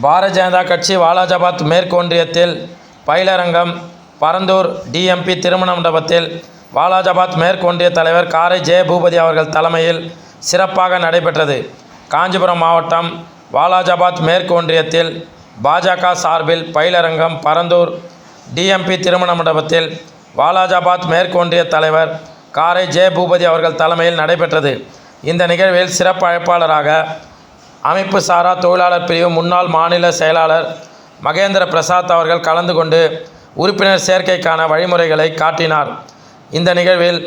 பாரதிய ஜனதா கட்சி வாலாஜாபாத் மேற்கொன்றியத்தில் பயிலரங்கம் பரந்தூர் டிஎம்பி திருமண மண்டபத்தில் வாலாஜாபாத் மேற்கொன்றிய தலைவர் காரை ஜெயபூபதி அவர்கள் தலைமையில் சிறப்பாக நடைபெற்றது. காஞ்சிபுரம் மாவட்டம் வாலாஜாபாத் மேற்கொன்றியத்தில் பாஜக சார்பில் பயிலரங்கம் பரந்தூர் டிஎம்பி திருமண மண்டபத்தில் வாலாஜாபாத் மேற்கொன்றிய தலைவர் காரை ஜெயபூபதி அவர்கள் தலைமையில் நடைபெற்றது. இந்த நிகழ்வில் சிறப்பு அழைப்பாளராக அமைப்பு சாரா தொழிலாளர் பிரிவு முன்னாள் மாநில செயலாளர் மகேந்திர பிரசாத் அவர்கள் கலந்து கொண்டு உறுப்பினர் சேர்க்கைக்கான வழிமுறைகளை காட்டினார். இந்த நிகழ்வில்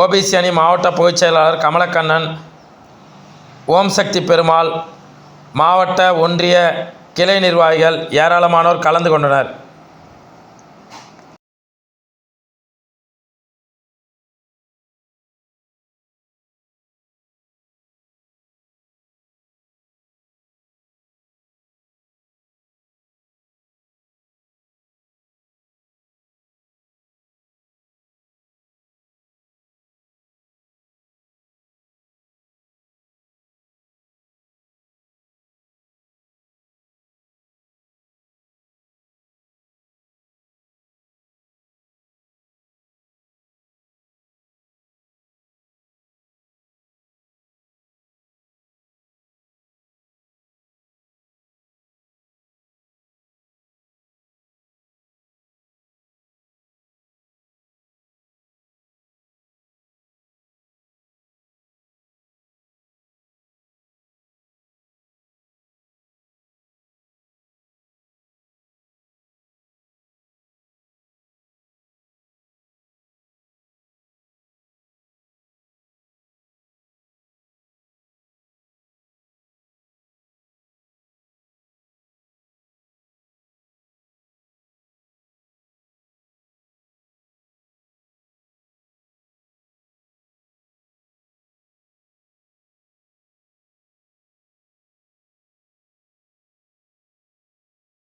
ஓபிசி அணி மாவட்ட பொதுச் செயலாளர் கமலக்கண்ணன் ஓம் சக்தி பெருமாள் மாவட்ட ஒன்றிய கிளை நிர்வாகிகள் ஏராளமானோர் கலந்து கொண்டனர்.